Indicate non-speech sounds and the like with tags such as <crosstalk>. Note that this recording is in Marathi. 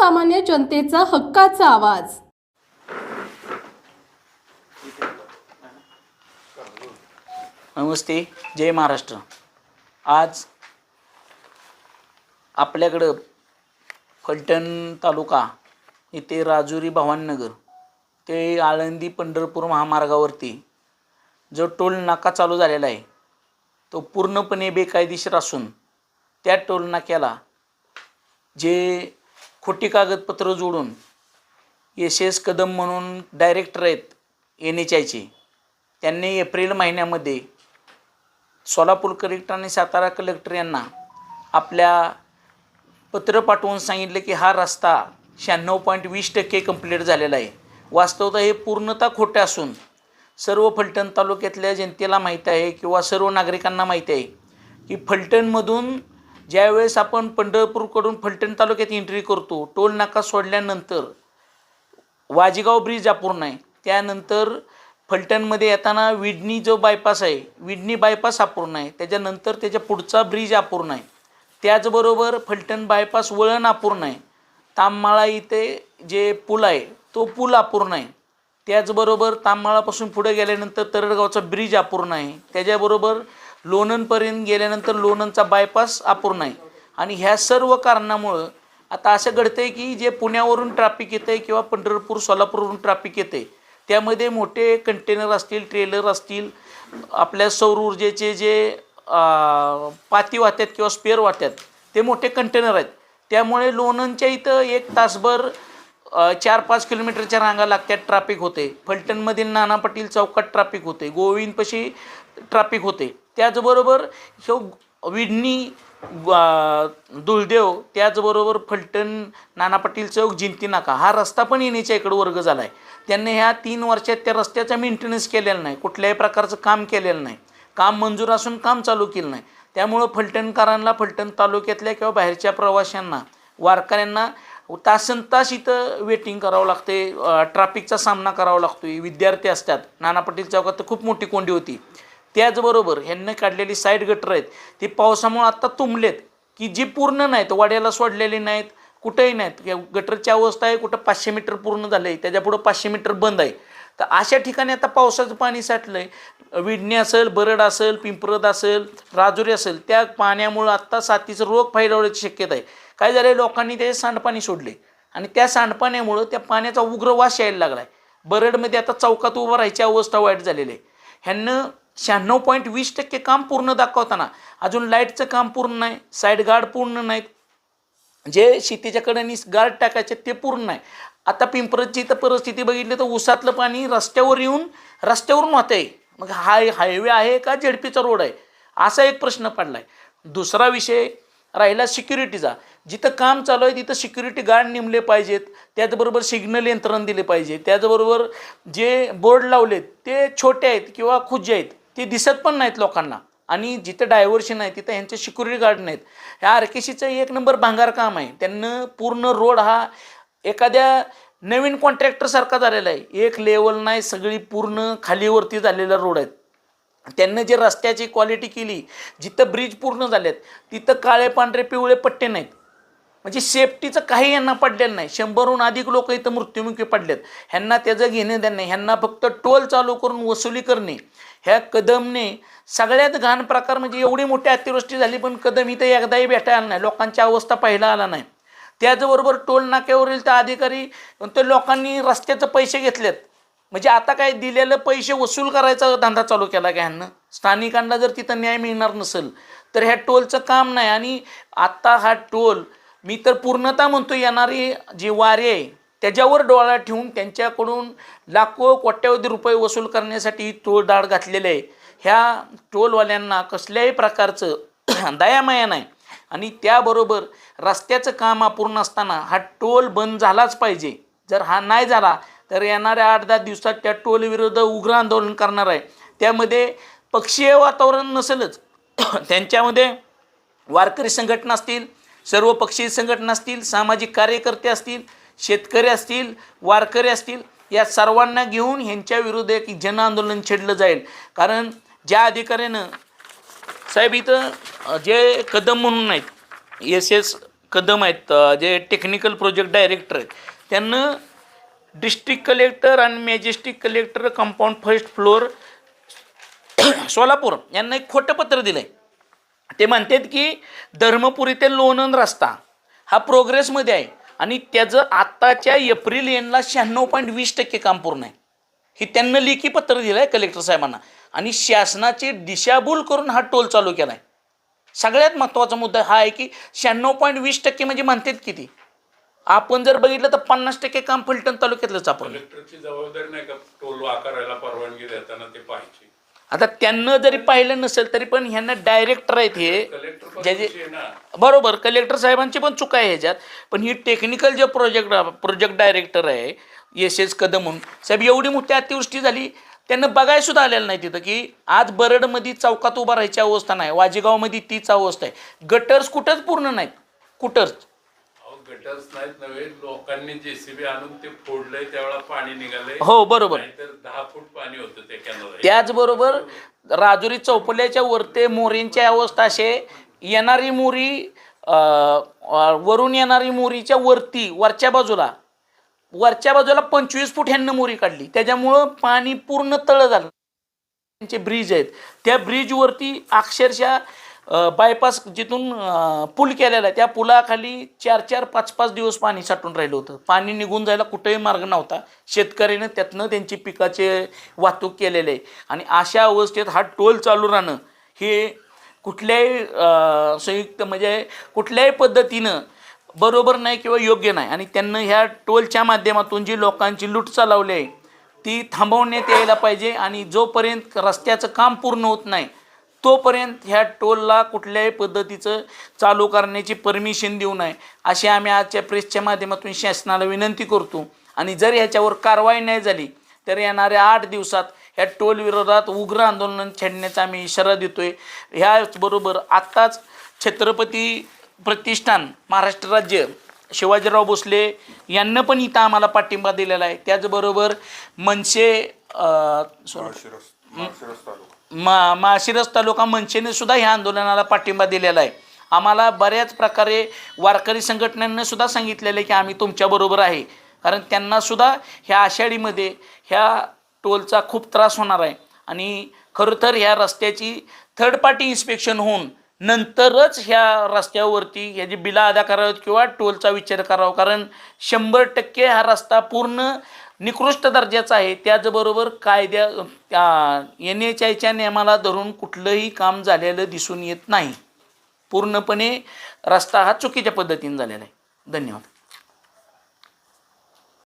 सर्वसामान्य जनतेचा हक्काचा आवाज. नमस्ते जय महाराष्ट्र. आज आपल्याकडं फलटण तालुका इथे राजुरी भवाननगर ते आळंदी पंढरपूर महामार्गावरती जो टोल नाका चालू झालेला आहे तो पूर्णपणे बेकायदेशीर असून त्या टोल नाक्याला जे खोटी कागदपत्र जोडून एस एस कदम म्हणून डायरेक्टर आहेत एन एच आयचे त्यांनी एप्रिल महिन्यामध्ये सोलापूर कलेक्टर आणि सातारा कलेक्टर यांना आपल्या पत्र पाठवून सांगितलं की हा रस्ता शहाण्णव पॉईंट वीस टक्के कंप्लीट झालेला आहे. वास्तवतः हे पूर्णतः खोटे असून सर्व फलटण तालुक्यातल्या जनतेला माहीत आहे किंवा सर्व नागरिकांना माहीत आहे की फलटणमधून ज्यावेळेस आपण पंढरपूरकडून फलटण तालुक्यात एंट्री करतो टोल नाका सोडल्यानंतर वाजेगाव ब्रिज अपूर्ण आहे. त्यानंतर फलटणमध्ये येताना विडणी जो बायपास आहे विडणी बायपास अपूर्ण आहे. त्याच्यानंतर त्याच्या पुढचा ब्रिज अपूर्ण आहे. त्याचबरोबर फलटण बायपास वळण अपूर्ण आहे. ताममाळा इथे जे पूल आहे तो पूल अपूर्ण आहे. त्याचबरोबर ताममाळापासून पुढे गेल्यानंतर तरडगावचा ब्रिज अपूर्ण आहे. त्याच्याबरोबर लोणंदपर्यंत गेल्यानंतर लोणंदचा बायपास अपूर्ण आहे. आणि ह्या सर्व कारणामुळं आता असं घडतंय की जे पुण्यावरून ट्रॅफिक येतं आहे किंवा पंढरपूर सोलापूरवरून ट्रॅफिक येते त्यामध्ये मोठे कंटेनर असतील ट्रेलर असतील आपल्या सौर ऊर्जेचे जे पाती वाहतात किंवा स्पेअर वाहतात ते मोठे कंटेनर आहेत. त्यामुळे लोणंदच्या इथं एक तासभर चार पाच किलोमीटरच्या रांगा लागतात ट्रॅफिक होते. फलटणमधील नाना पाटील चौकात ट्रॅफिक होते. गोविंदपाशी ट्रॅफिक होते. त्याचबरोबर ह्यो विडणी दुलदेव त्याचबरोबर फलटण नाना पाटील चौक जिंती नाका. हा रस्ता पण येण्याच्या इकडं वर्ग झाला आहे त्यांनी ह्या तीन वर्षात त्या रस्त्याचा मेंटेनन्स केलेला नाही. कुठल्याही प्रकारचं काम केलेलं नाही. काम मंजूर असून काम चालू केलं नाही. त्यामुळं फलटणकरांना फलटण तालुक्यातल्या किंवा बाहेरच्या प्रवाशांना वारकऱ्यांना तासन तास इथं वेटिंग करावं लागते. ट्रॅफिकचा सामना करावा लागतो विद्यार्थी असतात. नाना पाटील चौकात तर खूप मोठी कोंडी होती. त्याचबरोबर ह्यांनी काढलेली साईड गटर आहेत. ती पावसामुळे आत्ता तुंबलेत. की जी पूर्ण नाहीत वाड्याला सोडलेली नाहीत कुठेही नाहीत. गटरची अवस्था आहे कुठं पाचशे मीटर पूर्ण झालं आहे त्याच्यापुढं पाचशे मीटर बंद आहे. तर अशा ठिकाणी आता पावसाचं पाणी साठलं आहे विडणी असेल बरड असेल पिंपरद असेल राजुरी असेल त्या पाण्यामुळं आत्ता साथीचं रोग फैलावण्याची शक्यता आहे. काय झालं लोकांनी ते सांडपाणी सोडले. आणि त्या सांडपाण्यामुळं त्या पाण्याचा उग्र वास यायला लागला आहे बरडमध्ये आता चौकात उभं राहायची अवस्था वाईट झालेली आहे. ह्यांनं शहाण्णव पॉईंट वीस टक्के काम पूर्ण दाखवताना अजून लाईटचं काम पूर्ण नाही साईड गार्ड पूर्ण नाहीत. जे शेतीच्या कडेनी गार्ड टाकायचे ते पूर्ण नाही. आता पिंपरची तर परिस्थिती बघितली तर उसातलं पाणी रस्त्यावर येऊन रस्त्यावरून वाहत आहे मग हाय हायवे आहे का झेडपीचा रोड आहे? असा एक प्रश्न पडला आहे दुसरा विषय राहिला सिक्युरिटीचा. जिथं काम चालू आहे तिथं सिक्युरिटी गार्ड नेमले पाहिजेत. त्याचबरोबर सिग्नल यंत्रण दिले पाहिजे त्याचबरोबर जे बोर्ड लावलेत ते छोटे आहेत किंवा खुज्जे आहेत ते दिसत पण नाहीत लोकांना. आणि जिथं डायव्हर्शन आहे तिथं ह्यांचे सिक्युरिटी गार्ड नाहीत. ह्या आर के सीचं एक नंबर भांगार काम आहे. त्यांनं पूर्ण रोड हा एखाद्या नवीन कॉन्ट्रॅक्टरसारखा झालेला आहे. एक लेवल नाही सगळी पूर्ण खालीवरती झालेला रोड आहेत. त्यांनी जे रस्त्याची क्वालिटी केली जिथं ब्रिज पूर्ण झालेत तिथं काळे पांढरे पिवळे पट्टे नाहीत. म्हणजे सेफ्टीचं काही यांना पडलेलं नाही. शंभरहून अधिक लोक इथं मृत्युमुखी पडलेत. ह्यांना त्याचं घेणं देणं नाही. ह्यांना फक्त टोल चालू करून वसुली करणे. ह्या कदमने सगळ्यात घाण प्रकार म्हणजे एवढी मोठी अतिवृष्टी झाली पण कदम इथं एकदाही भेटायला आला नाही. लोकांची अवस्था पाहायला आला नाही. त्याचबरोबर टोल नाक्यावरील त्या अधिकारी ते लोकांनी रस्त्याचे पैसे घेतलेत. म्हणजे आता काय दिलेलं पैसे वसूल करायचा धंदा चालू केला का ह्यांना? स्थानिकांना जर तिथं न्याय मिळणार नसेल तर ह्या टोलचं काम नाही. आणि आत्ता हा टोल मी तर पूर्णता म्हणतो येणारी जी वारी आहे त्याच्यावर डोळा ठेवून त्यांच्याकडून लाखो कोट्यावधी रुपये वसूल करण्यासाठी टोल दाढ घातलेले आहे. ह्या टोलवाल्यांना कसल्याही प्रकारचं <clears throat> दयामाया नाही. आणि त्याबरोबर रस्त्याचं काम अपूर्ण असताना हा टोल बंद झालाच पाहिजे. जर हा नाही झाला तर येणाऱ्या आठ दहा दिवसात त्या टोलविरुद्ध उग्र आंदोलन करणार आहे. त्यामध्ये पक्षीय वातावरण नसेलच. <clears throat> त्यांच्यामध्ये वारकरी संघटना असतील सर्व पक्षीय संघटना असतील सामाजिक कार्यकर्ते असतील शेतकरी असतील वारकरी असतील या सर्वांना घेऊन ह्यांच्या विरुद्ध एक जन आंदोलन छेडलं जाईल. कारण ज्या अधिकाऱ्यानं साहेब इथं जे कदम म्हणून आहेत एस एस कदम आहेत जे टेक्निकल प्रोजेक्ट डायरेक्टर आहेत त्यांना डिस्ट्रिक्ट कलेक्टर आणि majestic collector compound first floor Solapur. यांना एक खोटं पत्र दिलं आहे ते म्हणतात की धर्मपुरी ते लोणंद रस्ता हा प्रोग्रेसमध्ये आहे आणि त्याचं आत्ताच्या एप्रिल एनला शहाण्णव पॉईंट वीस टक्के काम पूर्ण आहे. हे त्यांना लेखी पत्र दिलं आहे कलेक्टर साहेबांना. आणि शासनाची दिशाभूल करून हा टोल चालू केला आहे सगळ्यात महत्त्वाचा मुद्दा हा आहे की शहाण्णव पॉईंट वीस टक्के म्हणजे म्हणतात किती? आपण जर बघितलं तर पन्नास टक्के काम फलटण तालुक्यातलंच आपण. कलेक्टरची जबाबदारी नाही का टोल आकारायला परवानगी देताना ते पाहिजे आता त्यांना जरी पाहिलं नसेल तरी पण ह्यांना डायरेक्टर आहेत हे. ज्याचे बरोबर कलेक्टर साहेबांची पण चुका आहे ह्याच्यात. पण ही टेक्निकल जे प्रोजेक्ट प्रोजेक्ट डायरेक्टर आहे एस एस कदम म्हणून साहेब एवढी मोठी अतिवृष्टी झाली त्यांना बघायला सुद्धा आलेलं नाही तिथं की आज बरडमध्ये चौकात उभा राहायची अवस्था नाही वाजेगावमध्ये तीच अवस्था आहे. गटर्स कुठंच पूर्ण नाहीत. कुठंच. नाहीत नव्हे लोकांनी जेसीबी आणून ते फोडलंय त्यावेळेला पाणी निघालंय. हो बरोबर. नाहीतर दहा फूट पाणी होतं त्या कॅनल त्याचबरोबर राजुरी चौपल्याच्या वरते मोरींची अवस्था असे येणारी मोरी अं, अं, वरून येणारी मोरीच्या वरती वरच्या बाजूला वरच्या बाजूला पंचवीस फूट ह्यांना मोरी काढली. त्याच्यामुळं पाणी पूर्ण तळ झालं. त्यांचे ब्रिज आहेत. त्या ब्रिजवरती अक्षरशः बायपास जिथून पूल केलेला आहे त्या पुलाखाली चार चार पाच पाच दिवस पाणी साठून राहिलं होतं. पाणी निघून जायला कुठेही मार्ग नव्हता. शेतकऱ्यानं त्यातनं त्यांची पिकाचे वाहतूक केलेले. आहे आणि अशा अवस्थेत हा टोल चालू राहणं हे कुठल्याही संयुक्त म्हणजे कुठल्याही पद्धतीनं बरोबर नाही किंवा योग्य नाही. आणि त्यांना ह्या टोलच्या माध्यमातून जी लोकांची लूट चालवली आहे ती थांबवण्यात यायला पाहिजे. आणि जोपर्यंत रस्त्याचं काम पूर्ण होत नाही तोपर्यंत ह्या टोलला कुठल्याही पद्धतीचं चालू करण्याची परमिशन देऊ नये. अशी आम्ही आजच्या प्रेसच्या माध्यमातून शासनाला विनंती करतो. आणि जर ह्याच्यावर कारवाई नाही झाली तर येणाऱ्या आठ दिवसात ह्या टोलविरोधात उग्र आंदोलन छेडण्याचा आम्ही इशारा देतोय. ह्याचबरोबर आत्ताच छत्रपती प्रतिष्ठान महाराष्ट्र राज्य शिवाजीराव भोसले यांना पण इथं आम्हाला पाठिंबा दिलेला आहे. त्याचबरोबर मनसे मा माशिरस तालुका मनसेने सुद्धा ह्या आंदोलनाला पाठिंबा दिलेला आहे. आम्हाला बऱ्याच प्रकारे वारकरी संघटनांनी सुद्धा सांगितलेलं आहे की आम्ही तुमच्याबरोबर आहे. कारण त्यांनासुद्धा ह्या आषाढीमध्ये ह्या टोलचा खूप त्रास होणार आहे. आणि खरं तर ह्या रस्त्याची थर्ड पार्टी इन्स्पेक्शन होऊन नंतरच ह्या रस्त्यावरती ह्याची बिला अदा करावीत किंवा टोलचा विचार करावा. कारण शंभर टक्के हा रस्ता पूर्ण निकृष्ट दर्जाचं आहे. त्याचबरोबर कायद्या त्या एन एच आयच्या नियमाला धरून कुठलंही काम झालेलं दिसून येत नाही. पूर्णपणे रस्ता हा चुकीच्या पद्धतीने झालेला आहे. धन्यवाद.